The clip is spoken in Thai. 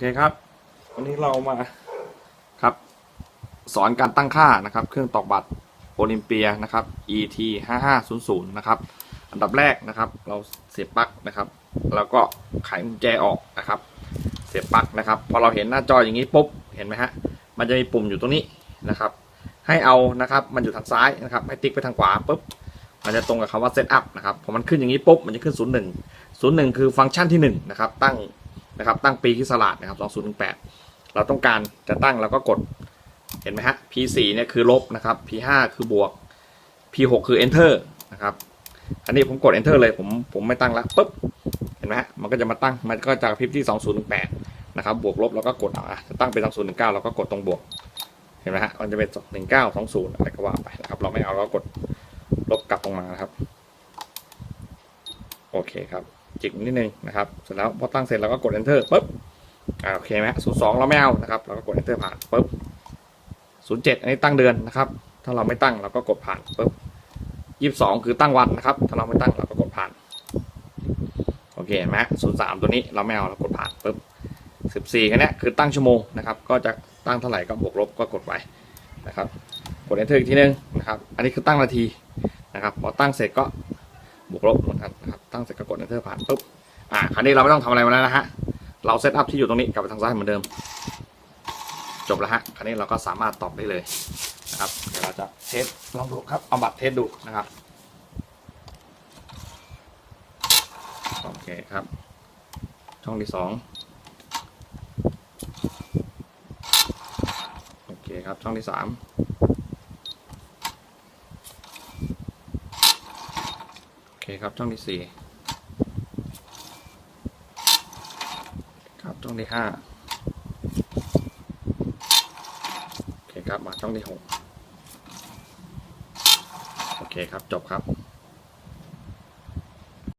เคครับ วันนี้เรามาครับ สอนการตั้งค่านะครับ เครื่องตอกบัตรโอลิมเปียนะครับ ET 5500นะครับ อันดับแรกนะครับ เราเสียบปลั๊กนะครับ แล้วก็ไขกุญแจออกนะครับ เสียบปลั๊กนะครับ พอเราเห็นหน้าจออย่างนี้ปุ๊บ เห็นไหมฮะ มันจะมีปุ่มอยู่ตรงนี้นะครับ ให้เอานะครับ มันอยู่ทางซ้ายนะครับ ให้ติ๊กไปทางขวาปุ๊บ มันจะตรงกับคำว่า set up นะครับ พอมันขึ้นอย่างนี้ปุ๊บ มันจะขึ้น 01 01 คือฟังก์ชันที่1นะครับ ตั้ง นะครับตั้งปีที่สลาดนะครับ2018 เราต้องการจะตั้งเราก็กดเห็นไหมฮะ P4 เนี่ยคือลบนะครับ P5 คือบวก P6 คือ enter นะครับอันนี้ผมกด enter เลยผมผมไม่ตั้งละปุ๊บเห็นไหมฮะมันก็จะมาตั้งมันก็จะกพริบที่ 2018นะครับบวกลบแล้วก็กดเอาอะจะตั้งเป็น2019เราก็กดตรงบวกเห็นไหมฮะมันจะเป็น1920อะไรก็ว่าไปนะครับเราไม่เอาเราก็กดลบกลับลงมานะครับ โอเคครับ จิกนิดนึงนะครับเสร็จแล้วพอตั้งเสร็จเราก็กด enter ปุ๊บอ่าโอเคไหมศูนย์สองเราไม่เอานะครับเราก็กด enter ผ่านปุ๊บศูนย์เจ็ดอันนี้ตั้งเดือนนะครับ ถ้าเราไม่ตั้งเราก็กดผ่านปุ๊บยี่สิบสองคือตั้งวันนะครับ ถ้าเราไม่ตั้งเราก็กดผ่านโอเคไหมศูนย์สามตัวนี้เราไม่เอาเรากดผ่านปุ๊บสิบสี่คันนี้คือตั้งชั่วโมงนะครับก็จะตั้งเท่าไหร่ก็บวกลบก็กดไปนะครับกด enter อีกทีนึงนะครับ อันนี้คือตั้งนาทีนะครับ พอตั้งเสร็จก็ บวกลบเหมือนกันนะครับตั้งเสร็จก็กด enter ผ่านปุ๊บอ่าคราวนี้เราไม่ต้องทำอะไรมาแล้วนะฮะเราเซตอัพที่อยู่ตรงนี้กลับไปทางซ้ายเหมือนเดิม จบแล้วฮะคราวนี้เราก็สามารถตอบได้เลยนะครับเดี๋ยวเราจะเทสลองดูครับเอาบัตรเทสดูนะครับโอเคครับ ช่องที่สองโอเคครับช่องที่สามโอเคครับช่องที่สี่ครับช่องที่ห้าโอเคครับมาช่องที่หกโอเคครับจบครับ